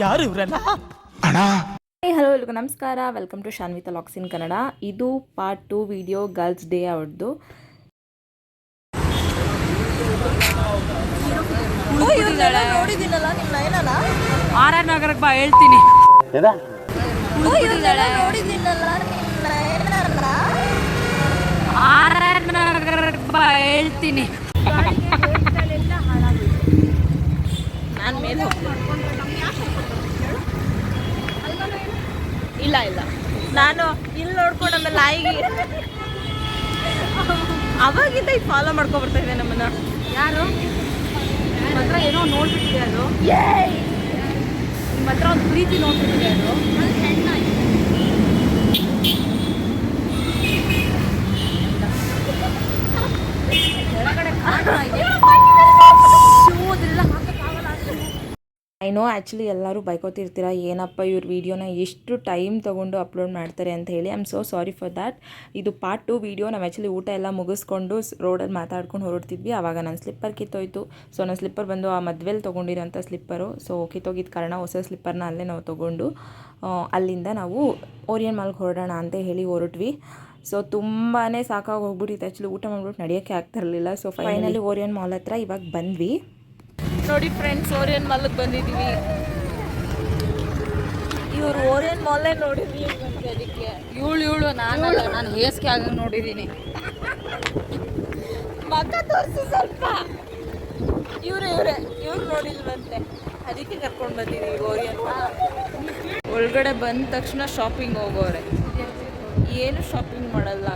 ಯಾರು ಇವರೆಲ್ಲ ಹಲೋ ಎಲ್ರಿಗೂ ನಮಸ್ಕಾರ. Welcome to Shanvita looks in Kannada ಇದು part two video girls day ಅವ್ರದ್ದು. ಆರ್ ಆರ್ ನಗರಕ್ಕೆ ಬಾ ಹೇಳ್ತೀನಿ. ಆರ್ ಹೇಳ್ತೀನಿ. ನಾನು ಮೇಲೆ ಇಲ್ಲ ಇಲ್ಲ. ನಾನು ಇಲ್ಲಿ ನೋಡ್ಕೊಂಡು ಆಮೇಲೆ ನಾಯಿಗೆ ಅವಾಗಿಂದ ಈಗ ಫಾಲೋ ಮಾಡ್ಕೊ ಬರ್ತಾ ಇದೆ ನಮ್ಮನ್ನ. ಯಾರು? ನಿಮ್ಮ ಹತ್ರ ಏನೋ ನೋಡ್ಬಿಟ್ಟಿದೆ ಅದು. ನಿಮ್ಮ ಹತ್ರ ಒಂದು ಪ್ರೀತಿ ನೋಡ್ಬಿಟ್ಟಿದೆ ಅದು ಕೆಳಗಡೆ ಕಾಣ್ತಾ ಇದೆ. shoe ಅದೆಲ್ಲ ಹಾಕಕ್ಕಾಗಲ್ಲ ಆ shoe. ಐ ನೋ ಆ್ಯಕ್ಚುಲಿ ಎಲ್ಲರೂ ಬೈಕೋತಿರ್ತೀರ, ಏನಪ್ಪ ಇವ್ರ ವೀಡಿಯೋನ ಎಷ್ಟು ಟೈಮ್ ತೊಗೊಂಡು ಅಪ್ಲೋಡ್ ಮಾಡ್ತಾರೆ ಅಂತ ಹೇಳಿ. I am so sorry for that ಇದು ಪಾರ್ಟ್ ಟು ವೀಡಿಯೋ ನಾವು ಆ್ಯಕ್ಚುಲಿ ಊಟ ಎಲ್ಲ ಮುಗಿಸ್ಕೊಂಡು ರೋಡಲ್ಲಿ ಮಾತಾಡ್ಕೊಂಡು ಹೊರಡ್ತಿದ್ವಿ. ಆವಾಗ ನನ್ನ ಸ್ಲಿಪ್ಪರ್ ಕಿತ್ತೋಯ್ತು. ಸೊ ನನ್ನ ಸ್ಲಿಪ್ಪರ್ ಬಂದು ಆ ಮದುವೆಲಿ ತೊಗೊಂಡಿರೋಂಥ ಸ್ಲಿಪ್ಪರು ಸೊ ಕಿತ್ತೋಗಿದ್ದ ಕಾರಣ ಹೊಸ ಸ್ಲಿಪ್ಪರ್ನ ಅಲ್ಲೇ ನಾವು ತೊಗೊಂಡು ಅಲ್ಲಿಂದ ನಾವು ಓರಿಯನ್ ಮಾಲ್ಗೆ ಹೊರಡೋಣ ಅಂತ ಹೇಳಿ ಹೊರಟ್ವಿ. ಸೊ ತುಂಬಾ ಸಾಕಾಗಿ ಹೋಗ್ಬಿಟ್ಟಿತ್ತು. ಆ್ಯಕ್ಚುಲಿ ಊಟ ಮಾಡ್ಬಿಟ್ಟು ನಡೆಯೋಕ್ಕೆ ಆಗ್ತಿರಲಿಲ್ಲ ಸೊ ಫೈನಲಿ ಓರಿಯನ್ ಮಾಲ್ ಹತ್ರ ಇವಾಗ ಬಂದ್ವಿ. ನೋಡಿ ಫ್ರೆಂಡ್ಸ್ ಓರಿಯನ್ ಮಾಲ್ಗೆ ಬಂದಿದ್ದೀವಿ ಇವ್ರು ಓರಿಯನ್ ಮಾಲೇ ನೋಡಿದ್ವಿ ಅದಕ್ಕೆ. ಇವಳು ಇವಳು ನಾನು ನಾನು ಹೇಸಿಗೆ ಆಗ ನೋಡಿದ್ದೀನಿ ತೋರಿಸಿ ಸ್ವಲ್ಪ. ಇವ್ರು ಇವ್ರೆ ಇವ್ರು ನೋಡಿಲ್ವಂತೆ. ಅದಕ್ಕೆ ಕರ್ಕೊಂಡು ಬಂದಿದ್ದೀವಿ ಓರಿಯನ್ ಮಾಲ್ ಒಳಗಡೆ ಬಂದ ತಕ್ಷಣ ಶಾಪಿಂಗ್ ಹೋಗೋರೆ. ಏನು ಶಾಪಿಂಗ್ ಮಾಡಲ್ಲ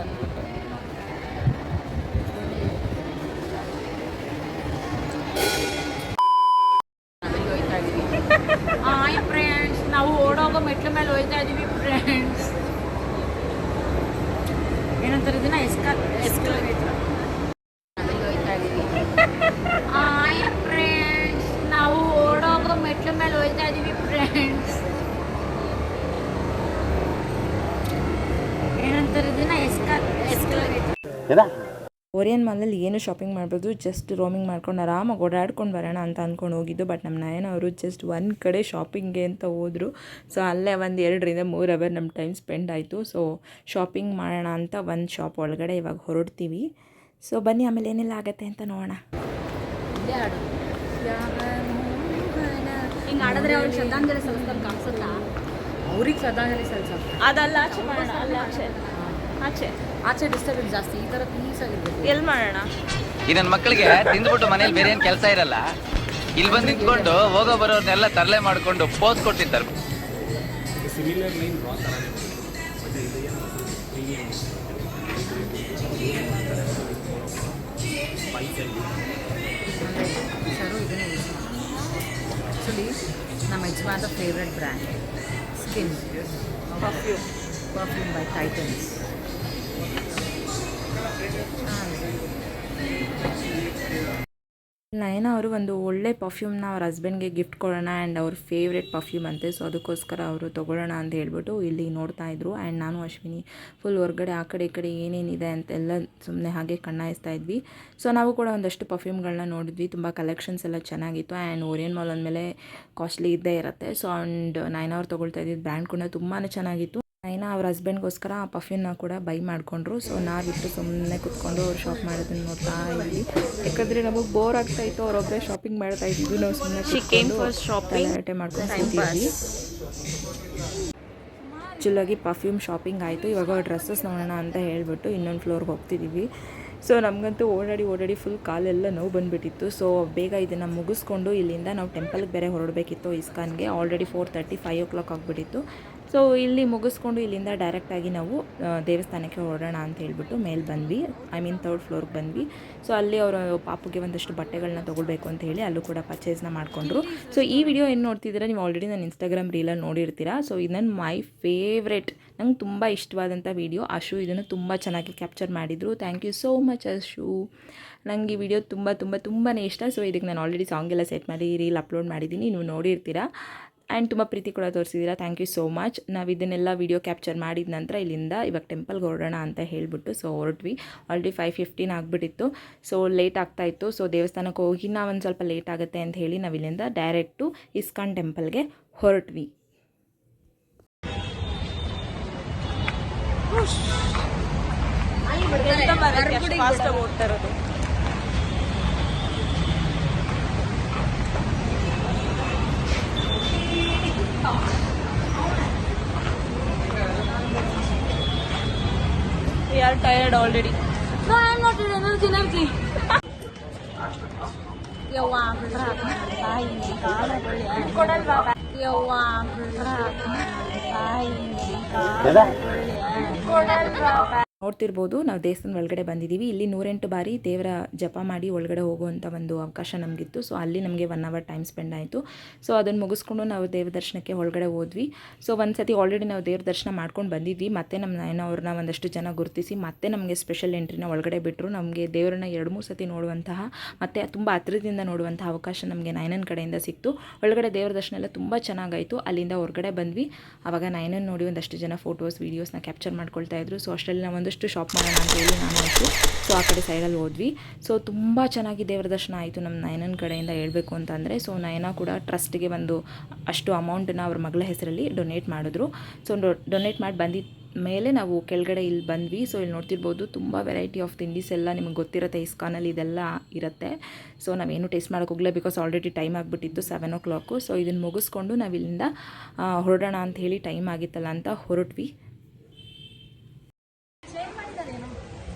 ಓರಿಯನ್ ಮಾಲಲ್ಲಿ ಏನು ಶಾಪಿಂಗ್ ಮಾಡ್ಬೋದು ಜಸ್ಟ್ ರೋಮಿಂಗ್ ಮಾಡ್ಕೊಂಡು ಆರಾಮಾಗಿ ಓಡಾಡ್ಕೊಂಡು ಬರೋಣ ಅಂತ ಅಂದ್ಕೊಂಡು ಹೋಗಿದ್ದು ಬಟ್ ನಮ್ಮ ನಯನ ಅವರು ಜಸ್ಟ್ ಒಂದು ಕಡೆ ಶಾಪಿಂಗ್ಗೆ ಅಂತ ಹೋದರು. ಸೊ ಅಲ್ಲೇ ಒಂದು ಎರಡರಿಂದ ಮೂರು ಅವರ್ ನಮ್ಮ ಟೈಮ್ ಸ್ಪೆಂಡ್ ಆಯಿತು. ಸೊ ಶಾಪಿಂಗ್ ಮಾಡೋಣ ಅಂತ ಒಂದು ಶಾಪ್ ಒಳಗಡೆ ಇವಾಗ ಹೊರಡ್ತೀವಿ. ಸೊ ಬನ್ನಿ ಆಮೇಲೆ ಏನೆಲ್ಲ ಆಗತ್ತೆ ಅಂತ ನೋಡೋಣ. ಹಿಂಗೆ ಆಡಿದ್ರೆ ಅವ್ರಿಗೆ ಶ್ರದ್ಧಾಂಜಲಿ ಸಲ್ಲಿಸ್ದಂಗೆ ಕಾಣಿಸುತ್ತಾ? ಅವ್ರಿಗೆ ಶ್ರದ್ಧಾಂಜಲಿ ಸಲ್ಲಿಸ ಅದಲ್ಲ ಆಚೆ ಆಚೆ ಡಿಸ್ಟರ್ಬೆನ್ಸ್ ಜಾಸ್ತಿ ಈ ಥರ ಪೀಸ್ ಆಗಿರ್ಬೇಕು. ಎಲ್ಲಿ ಮಾಡೋಣ? ಈ ನನ್ನ ಮಕ್ಕಳಿಗೆ ತಿಂದ್ಬಿಟ್ಟು ಮನೇಲಿ ಬೇರೆ ಏನು ಕೆಲಸ ಇರಲ್ಲ ಇಲ್ಲಿ ಬಂದು ನಿಂತ್ಕೊಂಡು ಹೋಗೋ ಬರೋರ್ನೆಲ್ಲ ತರಲೆ ಮಾಡ್ಕೊಂಡು ಪೋಸ್ ಕೊಟ್ಟಿದ್ದಾರೆ. ಶರು ಇದನ್ನೇ ಯೂಸ್ ಆ್ಯಕ್ಚುಲಿ ನಮ್ಮ ಯಜಮಾನ favourite brand skin perfume perfume by Titans Nayana ಅವರು ಒಂದು ಒಳ್ಳೆ ಪರ್ಫ್ಯೂಮ್ನ ಅವ್ರ ಹಸ್ಬೆಂಡ್ಗೆ ಗಿಫ್ಟ್ ಕೊಡೋಣ ಆ್ಯಂಡ್ ಅವ್ರ ಫೇವ್ರೆಟ್ ಪರ್ಫ್ಯೂಮ್ ಅಂತೆ. ಸೊ ಅದಕ್ಕೋಸ್ಕರ ಅವರು ತೊಗೊಳ್ಳೋಣ ಅಂತ ಹೇಳ್ಬಿಟ್ಟು ಇಲ್ಲಿ ನೋಡ್ತಾ ಇದ್ರು. ಆ್ಯಂಡ್ ನಾನು ಅಶ್ವಿನಿ ಫುಲ್ ಹೊರಗಡೆ, ಆ ಕಡೆ ಈ ಕಡೆ ಏನೇನಿದೆ ಅಂತೆಲ್ಲ ಸುಮ್ಮನೆ ಹಾಗೆ ಕಣ್ಣಾಯಿಸ್ತಾ ಇದ್ವಿ. ಸೊ ನಾವು ಕೂಡ ಒಂದಷ್ಟು ಪರ್ಫ್ಯೂಮ್ಗಳನ್ನ ನೋಡಿದ್ವಿ. ತುಂಬ ಕಲೆಕ್ಷನ್ಸ್ ಎಲ್ಲ ಚೆನ್ನಾಗಿತ್ತು. ಆ್ಯಂಡ್ ಓರಿಯನ್ ಮಾಲ್ ಅಂದಮೇಲೆ ಕಾಸ್ಟ್ಲಿ ಇದ್ದೇ ಇರುತ್ತೆ. ಸೊ ಆ್ಯಂಡ್ ನೈನ್ ಅವ್ರು ತೊಗೊಳ್ತಾ ಇದ್ದಿದ್ದು ಬ್ರ್ಯಾಂಡ್ ಕೂಡ ತುಂಬಾ ಚೆನ್ನಾಗಿತ್ತು. ನೈನ ಅವ್ರ ಹಸ್ಬೆಂಡ್ಗೋಸ್ಕರ ಆ ಪರ್ಫ್ಯೂಮ್ನ ಕೂಡ ಬೈ ಮಾಡಿಕೊಂಡ್ರು. ಸೊ ನಾವಿಟ್ಟು ಸುಮ್ಮನೆ ಕುತ್ಕೊಂಡು ಅವ್ರು ಶಾಪ್ ಮಾಡೋದನ್ನ ನೋಡ್ತಾ ಇದ್ವಿ. ಯಾಕಂದರೆ ನಮಗೆ ಬೋರ್ ಆಗ್ತಾ ಇತ್ತು. ಅವರೊಬ್ಬರೇ ಶಾಪಿಂಗ್ ಮಾಡ್ತಾ ಇದ್ವಿ. ನಾವು ಸುಮ್ಮನೆ ಶಾಪಿಂಗ್ ಗಲಾಟೆ ಮಾಡ್ಕೊಂಡು ಕೂತಿದ್ವಿ. ಆ್ಯಕ್ಚುಲಾಗಿ ಪರ್ಫ್ಯೂಮ್ ಶಾಪಿಂಗ್ ಆಯಿತು. ಇವಾಗ ಡ್ರೆಸ್ಸಸ್ ನೋಡೋಣ ಅಂತ ಹೇಳಿಬಿಟ್ಟು ಇನ್ನೊಂದು ಫ್ಲೋರ್ಗೆ ಹೋಗ್ತಿದ್ದೀವಿ ಸೊ ನಮಗಂತೂ ಓಡಾಡಿ ಓಡಾಡಿ ಫುಲ್ ಕಾಲೆಲ್ಲ ನೋವು ಬಂದುಬಿಟ್ಟಿತ್ತು. ಸೊ ಬೇಗ ಇದನ್ನು ಮುಗಿಸ್ಕೊಂಡು ಇಲ್ಲಿಂದ ನಾವು ಟೆಂಪಲ್ಗೆ ಬೇರೆ ಹೊರಡಬೇಕಿತ್ತು. ಇಸ್ಕಾನ್ಗೆ. Already four thirty five o'clock ಆಗಿಬಿಟ್ಟಿತ್ತು. ಸೊ ಇಲ್ಲಿ ಮುಗಿಸ್ಕೊಂಡು ಇಲ್ಲಿಂದ ಡೈರೆಕ್ಟಾಗಿ ನಾವು ದೇವಸ್ಥಾನಕ್ಕೆ ಹೊರಡೋಣ ಅಂತ ಹೇಳ್ಬಿಟ್ಟು ಮೇಲೆ ಬಂದ್ವಿ. ಐ ಮೀನ್ ತರ್ಡ್ ಫ್ಲೋರ್ಗೆ ಬಂದ್ವಿ. ಸೊ ಅಲ್ಲಿ ಅವರು ಪಾಪುಗೆ ಒಂದಷ್ಟು ಬಟ್ಟೆಗಳನ್ನ ತೊಗೊಳ್ಬೇಕು ಅಂತ ಹೇಳಿ ಅಲ್ಲೂ ಕೂಡ ಪರ್ಚೇಸ್ನ ಮಾಡಿಕೊಂಡ್ರು. ಸೊ ಈ ವಿಡಿಯೋ ಏನು ನೋಡ್ತಿದ್ದೀರಾ? ನೀವು ಆಲ್ರೆಡಿ ನಾನು ಇನ್ಸ್ಟಾಗ್ರಾಮ್ ರೀಲಲ್ಲಿ ನೋಡಿರ್ತೀರಾ. ಸೊ ಇದು ನನ್ನ ಮೈ ಫೇವ್ರೆಟ್ ನಂಗೆ ತುಂಬ ಇಷ್ಟವಾದಂಥ ವಿಡಿಯೋ ಅಶು ಇದನ್ನು ತುಂಬ ಚೆನ್ನಾಗಿ ಕ್ಯಾಪ್ಚರ್ ಮಾಡಿದರು. Thank you so much Ashu. ನನಗೆ ಈ ವಿಡಿಯೋ ತುಂಬ ತುಂಬ ತುಂಬಾ ಇಷ್ಟ. ಸೊ ಇದಕ್ಕೆ ನಾನು ಆಲ್ರೆಡಿ ಸಾಂಗ್ ಎಲ್ಲ ಸೆಟ್ ಮಾಡಿ ರೀಲ್ ಅಪ್ಲೋಡ್ ಮಾಡಿದ್ದೀನಿ. ನೀವು ನೋಡಿರ್ತೀರಾ. ಆ್ಯಂಡ್ ತುಂಬ ಪ್ರೀತಿ ಕೂಡ ತೋರಿಸಿದ್ದೀರಾ. ಥ್ಯಾಂಕ್ ಯು ಸೋ ಮಚ್ ನಾವು ಇದನ್ನೆಲ್ಲ ವೀಡಿಯೋ ಕ್ಯಾಪ್ಚರ್ ಮಾಡಿದ ನಂತರ ಇಲ್ಲಿಂದ ಇವಾಗ ಟೆಂಪಲ್ಗೆ ಹೊರಡೋಣ ಅಂತ ಹೇಳಿಬಿಟ್ಟು ಸೊ ಹೊರಟ್ವಿ. ಆಲ್ರೆಡಿ ಫೈವ್ ಫಿಫ್ಟೀನ್ ಆಗಿಬಿಟ್ಟಿತ್ತು. ಸೊ ಲೇಟ್ ಆಗ್ತಾ ಇತ್ತು. ಸೊ ದೇವಸ್ಥಾನಕ್ಕೆ ಹೋಗಿ ನಾವು ಒಂದು ಸ್ವಲ್ಪ ಲೇಟ್ ಆಗುತ್ತೆ ಅಂತ ಹೇಳಿ ನಾವು ಇಲ್ಲಿಂದ ಡೈರೆಕ್ಟು ಇಸ್ಕಾನ್ ಟೆಂಪಲ್ಗೆ ಹೊರಟ್ವಿ. ಓಡ್ತಾ ಇರೋದು. are tired already. No, I'm not in energy, energy. ಯವ್ವ ಬಿಡ್ರ ತಾಯಿ ಕೊಡಲ್ವಾ ಯವ್ವ ಬಿಡ್ರ ತಾಯಿ ಕೊಡಲ್ವಾ ನೋಡ್ತಿರ್ಬೋದು. ನಾವು ದೇವಸ್ಥಾನದ ಒಳಗಡೆ ಬಂದಿದ್ದೀವಿ ಇಲ್ಲಿ ನೂರೆಂಟು ಬಾರಿ ದೇವರ ಜಪ ಮಾಡಿ ಒಳಗಡೆ ಹೋಗುವಂಥ ಒಂದು ಅವಕಾಶ ನಮಗಿತ್ತು. ಸೊ, ಅಲ್ಲಿ ನಮಗೆ ಒನ್ ಅವರ್ ಟೈಮ್ ಸ್ಪೆಂಡ್ ಆಯಿತು. ಸೊ, ಅದನ್ನು ಮುಗಿಸ್ಕೊಂಡು ನಾವು ದೇವ್ರ ದರ್ಶನಕ್ಕೆ ಒಳಗಡೆ ಹೋದ್ವಿ. ಸೊ ಒಂದು ಸತಿ ಆಲ್ರೆಡಿ ನಾವು ದೇವ್ರ ದರ್ಶನ ಮಾಡ್ಕೊಂಡು ಬಂದಿದ್ವಿ. ಮತ್ತೆ ನಮ್ಮ ನಾಯನ ಅವ್ರನ್ನ ಒಂದಷ್ಟು ಜನ ಗುರುತಿಸಿ, ಮತ್ತೆ ನಮಗೆ ಸ್ಪೆಷಲ್ ಎಂಟ್ರಿನ ಒಳಗಡೆ ಬಿಟ್ಟರು ನಮಗೆ ದೇವರನ್ನ ಎರಡು, ಮೂರು ಸತಿ ನೋಡುವಂತಹ, ಮತ್ತು ತುಂಬ ಹತ್ತಿರದಿಂದ ನೋಡುವಂಥ ಅವಕಾಶ ನಮಗೆ ನಯನನ ಕಡೆಯಿಂದ ಸಿಕ್ತು. ಒಳಗಡೆ ದೇವ್ರ ದರ್ಶನ ಎಲ್ಲ ತುಂಬ ಚೆನ್ನಾಗಾಯಿತು. ಅಲ್ಲಿಂದ ಹೊರಗಡೆ ಬಂದ್ವಿ. ಆವಾಗ ನಾಯನನ್ನು ನೋಡಿ ಒಂದಷ್ಟು ಜನ ಫೋಟೋಸ್ ವೀಡಿಯೋಸ್ನ ಕ್ಯಾಪ್ಚರ್ ಮಾಡ್ಕೊಳ್ತಾ ಇದ್ರು. ಸೊ, ಅಷ್ಟರಲ್ಲಿ ನಾವು ಒಂದಷ್ಟು ಶಾಪ್ ಮಾಡೋಣ ಅಂತ ಹೇಳಿ ನಾನು ಆಯಿತು. ಸೊ ಆ ಕಡೆ ಸೈಡಲ್ಲಿ ಹೋದ್ವಿ. ಸೊ ತುಂಬ ಚೆನ್ನಾಗಿ ದೇವರ ದರ್ಶನ ಆಯಿತು ನಮ್ಮ ನಯನನ ಕಡೆಯಿಂದ ಹೇಳಬೇಕು ಅಂತಂದರೆ ಸೊ ನಯನ ಕೂಡ ಟ್ರಸ್ಟ್ಗೆ ಒಂದು ಅಷ್ಟು ಅಮೌಂಟನ್ನ ಅವ್ರ ಮಗಳ ಹೆಸರಲ್ಲಿ ಡೊನೇಟ್ ಮಾಡಿದ್ರು. ಸೊ ಡೊನೇಟ್ ಮಾಡಿ ಬಂದಿದ್ದ ಮೇಲೆ ನಾವು ಕೆಳಗಡೆ ಇಲ್ಲಿ ಬಂದ್ವಿ. ಸೊ ಇಲ್ಲಿ ನೋಡ್ತಿರ್ಬೋದು ತುಂಬ ವೆರೈಟಿ ಆಫ್ ತಿಂಡೀಸ್ ಎಲ್ಲ ನಿಮ್ಗೆ ಗೊತ್ತಿರುತ್ತೆ. ಇಸ್ಕಾನಲ್ಲಿ ಇದೆಲ್ಲ ಇರುತ್ತೆ. ಸೊ ನಾವೇನು ಟೇಸ್ಟ್ ಮಾಡೋಕೆ ಹೋಗಲೇ ಬಿಕಾಸ್ ಆಲ್ರೆಡಿ ಟೈಮ್ ಆಗಿಬಿಟ್ಟಿತ್ತು ಸೆವೆನ್ ಓ ಕ್ಲಾಕು ಸೊ ಇದನ್ನು ಮುಗಿಸ್ಕೊಂಡು ನಾವು ಇಲ್ಲಿಂದ ಹೊರಡೋಣ ಅಂತ ಹೇಳಿ ಟೈಮ್ ಆಗಿತ್ತಲ್ಲ ಅಂತ ಹೊರಟ್ವಿ.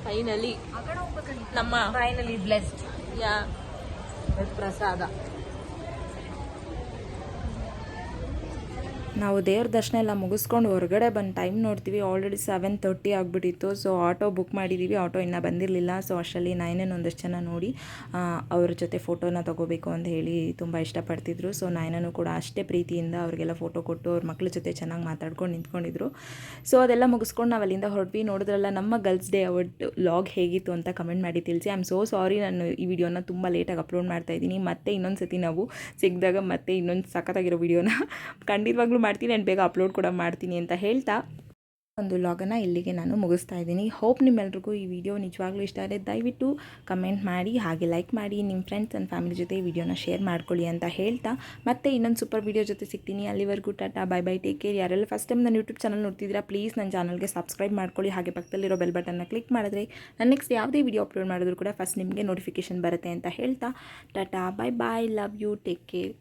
ಫೈನಲಿ ನಮ್ಮ ಫೈನಲಿ ಬ್ಲೆಸ್ಡ್ ಯಾ ಪ್ರಸಾದ. ನಾವು ದೇವ್ರ ದರ್ಶನ ಎಲ್ಲ ಮುಗಿಸ್ಕೊಂಡು ಹೊರಗಡೆ ಬಂದು ಟೈಮ್ ನೋಡ್ತೀವಿ. ಆಲ್ರೆಡಿ ಸೆವೆನ್ ತರ್ಟಿ ಆಗಿಬಿಟ್ಟಿತ್ತು. ಸೊ ಆಟೋ ಬುಕ್ ಮಾಡಿದ್ದೀವಿ ಆಟೋ ಇನ್ನೂ ಬಂದಿರಲಿಲ್ಲ. ಸೊ ಅಷ್ಟರಲ್ಲಿ ನಯನನ್ ಒಂದಷ್ಟು ಜನ ನೋಡಿ ಅವ್ರ ಜೊತೆ ಫೋಟೋನ ತೊಗೋಬೇಕು ಅಂತ ಹೇಳಿ ತುಂಬ ಇಷ್ಟಪಡ್ತಿದ್ರು. ಸೊ ನಾಯನೂ ಕೂಡ ಅಷ್ಟೇ ಪ್ರೀತಿಯಿಂದ ಅವ್ರಿಗೆಲ್ಲ ಫೋಟೋ ಕೊಟ್ಟು ಅವ್ರ ಮಕ್ಳ ಜೊತೆ ಚೆನ್ನಾಗಿ ಮಾತಾಡ್ಕೊಂಡು ನಿಂತ್ಕೊಂಡಿದ್ರು. ಸೊ ಅದೆಲ್ಲ ಮುಗಿಸ್ಕೊಂಡು ನಾವು ಅಲ್ಲಿಂದ ಹೊರಟ್ವಿ. ನೋಡಿದ್ರಲ್ಲ, ನಮ್ಮ ಗರ್ಲ್ಸ್ ಡೇ ಅವತ್ತು ಲಾಗ್ ಹೇಗಿತ್ತು ಅಂತ ಕಮೆಂಟ್ ಮಾಡಿ ತಿಳಿಸಿ. ಐ ಆಮ್ ಸೋ ಸಾರಿ ನಾನು ಈ ವಿಡಿಯೋನ ತುಂಬ ಲೇಟಾಗಿ ಅಪ್ಲೋಡ್ ಮಾಡ್ತಾ ಇದ್ದೀನಿ. ಮತ್ತೆ ಇನ್ನೊಂದು ಸತಿ ನಾವು ಸಿಕ್ಕಿದಾಗ ಮತ್ತೆ ಇನ್ನೊಂದು ಸಖತ್ತಾಗಿರೋ ವಿಡಿಯೋನ ಖಂಡಿತವಾಗ್ಲೂ ಮಾಡ್ತೀನಿ ಆ್ಯಂಡ್ ಬೇಗ ಅಪ್ಲೋಡ್ ಕೂಡ ಮಾಡ್ತೀನಿ ಅಂತ ಹೇಳ್ತಾ ಒಂದು ಲಾಗನ್ನ ಇಲ್ಲಿಗೆ ನಾನು ಮುಗಿಸ್ತಾ ಇದ್ದೀನಿ. ಹೋಪ್ ನಿಮ್ಮೆಲ್ರಿಗೂ ಈ ವಿಡಿಯೋ ನಿಜವಾಗ್ಲೂ ಇಷ್ಟ ಆದರೆ ದಯವಿಟ್ಟು ಕಮೆಂಟ್ ಮಾಡಿ, ಹಾಗೆ ಲೈಕ್ ಮಾಡಿ ನಿಮ್ಮ ಫ್ರೆಂಡ್ಸ್ ಆ್ಯಂಡ್ ಫ್ಯಾಮಿಲಿ ಜೊತೆ ವಿಡಿಯೋನ ಶೇರ್ ಮಾಡ್ಕೊಳ್ಳಿ ಅಂತ ಹೇಳ್ತಾ. ಮತ್ತೆ ಇನ್ನೊಂದು ಸೂಪರ್ ವಿಡಿಯೋ ಜೊತೆ ಸಿಗ್ತೀನಿ. ಅಲ್ಲಿವರೆಗೂ tata bye bye take care ಯಾರೆಲ್ಲ ಫಸ್ಟ್ ಟೈಮ್ ನನ್ನ ಯೂಟ್ಯೂಬ್ ಚಾನಲ್ ನೋಡ್ತಿದ್ದೀರಾ ಪ್ಲೀಸ್ ನನ್ನ ಚಾನಲ್ಗೆ ಸಬ್ಸ್ಕ್ರೈಬ್ ಮಾಡ್ಕೊಳ್ಳಿ. ಹಾಗೆ ಪಕ್ಕದಲ್ಲಿರೋ ಬೆಲ್ ಬಟನ್ನ ಕ್ಲಿಕ್ ಮಾಡಿದ್ರೆ ನಾನು ನೆಕ್ಸ್ಟ್ ಯಾವುದೇ ವಿಡಿಯೋ ಅಪ್ಲೋಡ್ ಮಾಡಿದ್ರು ಕೂಡ ಫಸ್ಟ್ ನಿಮಗೆ ನೋಟಿಫಿಕೇಶನ್ ಬರುತ್ತೆ ಅಂತ ಹೇಳ್ತಾ. Tata bye bye love you take care